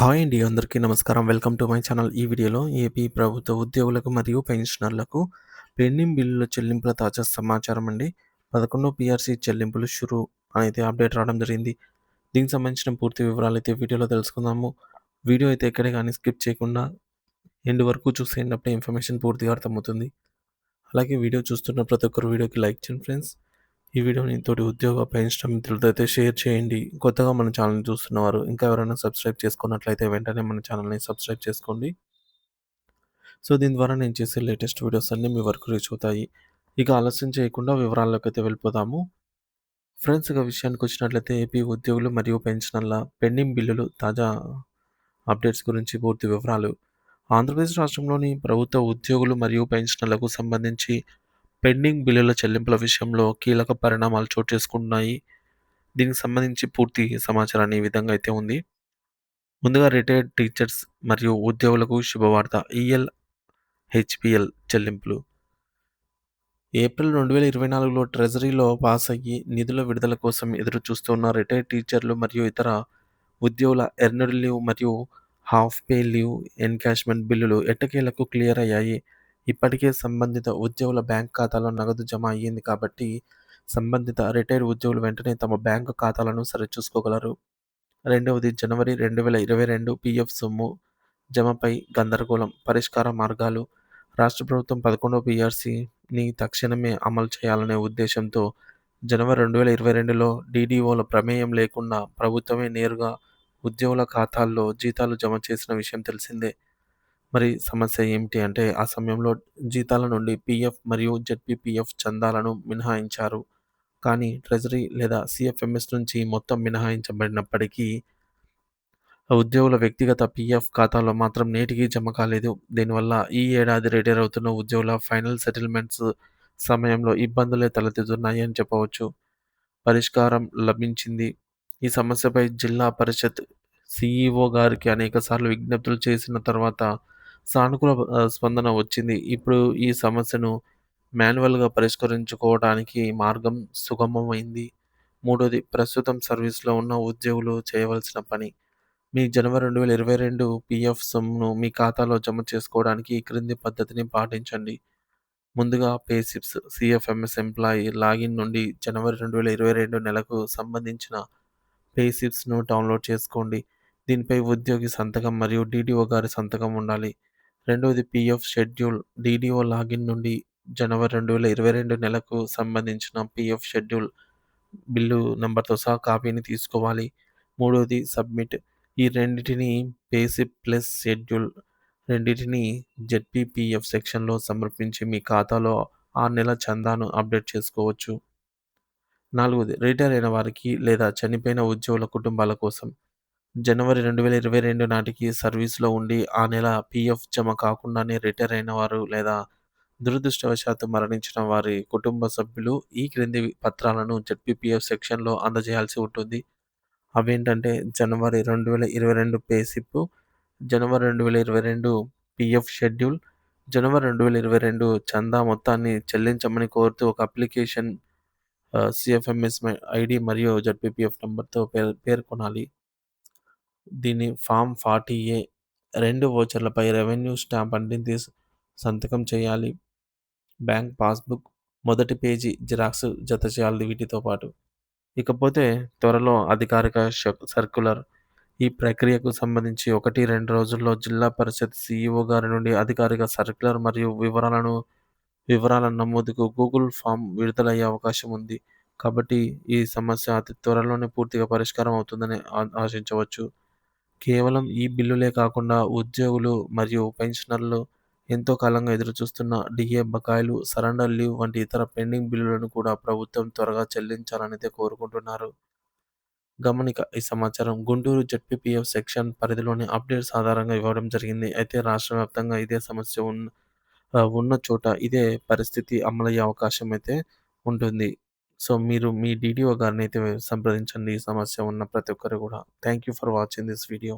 Hi అండి అందరికీ నమస్కారం. Welcome to my channel. ఈ వీడియోలో ఏపీ ప్రభుత్వ ఉద్యోగులకు మరియు పెన్షనర్లకు పెండింగ్ బిల్లుల చెల్లింపుల తాజా సమాచారం అండి. పదకొండో పిఆర్సీ చెల్లింపులు షురు అయితే అప్డేట్ రావడం జరిగింది. దీనికి సంబంధించిన పూర్తి వివరాలు అయితే వీడియోలో తెలుసుకుందాము. వీడియో అయితే ఎక్కడే కానీ స్కిప్ చేయకుండా ఎండ్ వరకు చూసేటప్పుడు ఇన్ఫర్మేషన్ పూర్తిగా అర్థమవుతుంది. అలాగే వీడియో చూస్తున్న ప్రతి ఒక్కరు వీడియోకి లైక్ చేయండి ఫ్రెండ్స్. ఈ వీడియోని తోటి ఉద్యోగ పెంచడం మిత్రులతో అయితే షేర్ చేయండి. కొత్తగా మన ఛానల్ని చూస్తున్నవారు ఇంకా ఎవరైనా సబ్స్క్రైబ్ చేసుకున్నట్లయితే వెంటనే మన ఛానల్ని సబ్స్క్రైబ్ చేసుకోండి. సో దీని ద్వారా నేను చేసే లేటెస్ట్ వీడియోస్ అన్నీ మీ వరకు రీచ్ అవుతాయి. ఇక ఆలస్యం చేయకుండా వివరాల్లోకి అయితే వెళ్ళిపోదాము. ఫ్రెండ్స్ ఇక విషయానికి వచ్చినట్లయితే ఏపీ ఉద్యోగులు మరియు పెన్షనర్ల పెండింగ్ బిల్లులు తాజా అప్డేట్స్ గురించి పూర్తి వివరాలు. ఆంధ్రప్రదేశ్ రాష్ట్రంలోని ప్రభుత్వ ఉద్యోగులు మరియు పెన్షనర్లకు సంబంధించి పెండింగ్ బిల్లుల చెల్లింపుల విషయంలో కీలక పరిణామాలు చోటు చేసుకుంటున్నాయి. దీనికి సంబంధించి పూర్తి సమాచారాన్ని ఈ విధంగా అయితే ఉంది. ముందుగా రిటైర్డ్ టీచర్స్ మరియు ఉద్యోగులకు శుభవార్త. ఈఎల్ హెచ్పిఎల్ చెల్లింపులు. ఏప్రిల్ రెండు వేల ఇరవై నాలుగులో ట్రెజరీలో పాస్ అయ్యి నిధుల విడుదల కోసం ఎదురు చూస్తున్న రిటైర్డ్ టీచర్లు మరియు ఇతర ఉద్యోగుల ఎర్నడ్ లీవ్ మరియు హాఫ్ పే లీవ్ ఎన్కాష్మెంట్ బిల్లులు ఎట్టకేలకు క్లియర్ అయ్యాయి? ఇప్పటికే సంబంధిత ఉద్యోగుల బ్యాంక్ ఖాతాలో నగదు జమ అయ్యింది కాబట్టి సంబంధిత రిటైర్డ్ ఉద్యోగులు వెంటనే తమ బ్యాంకు ఖాతాలను సరిచూసుకోగలరు. రెండవది జనవరి రెండు వేల ఇరవై రెండు పిఎఫ్ సొమ్ము జమపై గందరగోళం పరిష్కార మార్గాలు. రాష్ట్ర ప్రభుత్వం పదకొండవ పిఆర్సీని తక్షణమే అమలు చేయాలనే ఉద్దేశంతో జనవరి రెండు వేల ఇరవై రెండులో డీడీఓల ప్రమేయం లేకుండా ప్రభుత్వమే నేరుగా ఉద్యోగుల ఖాతాల్లో జీతాలు జమ చేసిన విషయం తెలిసిందే. మరి సమస్య ఏమిటి అంటే ఆ సమయంలో జీతాల నుండి పీఎఫ్ మరియు జెడ్పీపీఎఫ్ చందాలను మినహాయించారు. కానీ ట్రెజరీ లేదా సిఎఫ్ఎంఎస్ నుంచి మొత్తం మినహాయించబడినప్పటికీ ఉద్యోగుల వ్యక్తిగత పీఎఫ్ ఖాతాలో మాత్రం నేటికి జమ కాలేదు. దీనివల్ల ఈ ఏడాది రిటైర్ అవుతున్న ఉద్యోగుల ఫైనల్ సెటిల్మెంట్స్ సమయంలో ఇబ్బందులే తలెత్తుతున్నాయి అని చెప్పవచ్చు. పరిష్కారం లభించింది. ఈ సమస్యపై జిల్లా పరిషత్ సిఈఓ గారికి అనేకసార్లు విజ్ఞప్తులు చేసిన తర్వాత సానుకూల స్పందన వచ్చింది. ఇప్పుడు ఈ సమస్యను మాన్యువల్గా పరిష్కరించుకోవడానికి మార్గం సుగమమైంది. మూడోది ప్రస్తుతం సర్వీస్లో ఉన్న ఉద్యోగులు చేయవలసిన పని. మీ జనవరి రెండు వేల ఇరవై రెండు పిఎఫ్ సొమ్మును మీ ఖాతాలో జమ చేసుకోవడానికి ఈ క్రింది పద్ధతిని పాటించండి. ముందుగా పేసిప్స్ సిఎఫ్ఎంఎస్ ఎంప్లాయీ లాగిన్ నుండి జనవరి రెండు వేల ఇరవై రెండు నెలకు సంబంధించిన పేసిప్స్ను డౌన్లోడ్ చేసుకోండి. దీనిపై ఉద్యోగి సంతకం మరియు డీడీఓ గారి సంతకం ఉండాలి. రెండవది పిఎఫ్ షెడ్యూల్ డీడీఓ లాగిన్ నుండి జనవరి రెండు వేల ఇరవై రెండు నెలకు సంబంధించిన పిఎఫ్ షెడ్యూల్ బిల్లు నెంబర్తో సహా కాపీని తీసుకోవాలి. మూడవది సబ్మిట్ ఈ రెండింటిని పేసిప్ ప్లస్ షెడ్యూల్ రెండింటిని జెడ్పీపీఎఫ్ సెక్షన్లో సమర్పించి మీ ఖాతాలో ఆ నెల చందాను అప్డేట్ చేసుకోవచ్చు. నాలుగవది రిటైర్ అయిన వారికి లేదా చనిపోయిన ఉద్యోగుల కుటుంబాల కోసం జనవరి రెండు వేల ఇరవై రెండు నాటికి సర్వీస్లో ఉండి ఆ నెల పీఎఫ్ జమ కాకుండానే రిటైర్ అయిన వారు లేదా దురదృష్టవశాత్తు మరణించిన వారి కుటుంబ సభ్యులు ఈ క్రింది పత్రాలను జెడ్పీపీఎఫ్ సెక్షన్లో అందజేయాల్సి ఉంటుంది. అవేంటంటే జనవరి రెండు వేల ఇరవై రెండు పేసిప్ జనవరి రెండు వేల ఇరవై రెండు పిఎఫ్ షెడ్యూల్ జనవరి రెండు వేల ఇరవై రెండు చందా మొత్తాన్ని చెల్లించమని కోరుతూ ఒక అప్లికేషన్ సిఎఫ్ఎంఎస్ ఐడి మరియు జడ్పీపీఎఫ్ నెంబర్తో పేర్ పేర్కొనాలి. దీన్ని ఫామ్ ఫార్టీ ఏ రెండు ఓచర్లపై రెవెన్యూ స్టాంప్ అంటింది సంతకం చేయాలి. బ్యాంక్ పాస్బుక్ మొదటి పేజీ జిరాక్స్ జత చేయాలి వీటితో పాటు. ఇకపోతే త్వరలో అధికారిక సర్క్యులర్ ఈ ప్రక్రియకు సంబంధించి ఒకటి రెండు రోజుల్లో జిల్లా పరిషత్ సిఇఓ గారి నుండి అధికారిక సర్క్యులర్ మరియు వివరాలను వివరాల నమోదుకు గూగుల్ ఫామ్ విడుదలయ్యే అవకాశం ఉంది. కాబట్టి ఈ సమస్య అతి త్వరలోనే పూర్తిగా పరిష్కారం అవుతుందని ఆశించవచ్చు. కేవలం ఈ బిల్లులే కాకుండా ఉద్యోగులు మరియు పెన్షనర్లు ఎంతో కాలంగా ఎదురుచూస్తున్న డిఏ బకాయిలు సరెండర్ లీవ్ వంటి ఇతర పెండింగ్ బిల్లులను కూడా ప్రభుత్వం త్వరగా చెల్లించాలనైతే కోరుకుంటున్నారు. గమనిక ఈ సమాచారం గుంటూరు జెడ్పీపీఎఫ్ సెక్షన్ పరిధిలోని అప్డేట్స్ ఆధారంగా ఇవ్వడం జరిగింది. అయితే రాష్ట్ర వ్యాప్తంగా ఇదే సమస్య ఉన్న ఉన్న చోట ఇదే పరిస్థితి అమలయ్యే అవకాశం అయితే ఉంటుంది. సో మీరు మీ డిడిఓ గారిని అయితే సంప్రదించండి ఈ సమస్య ఉన్న ప్రతి ఒక్కరు కూడా. Thank you for watching this video.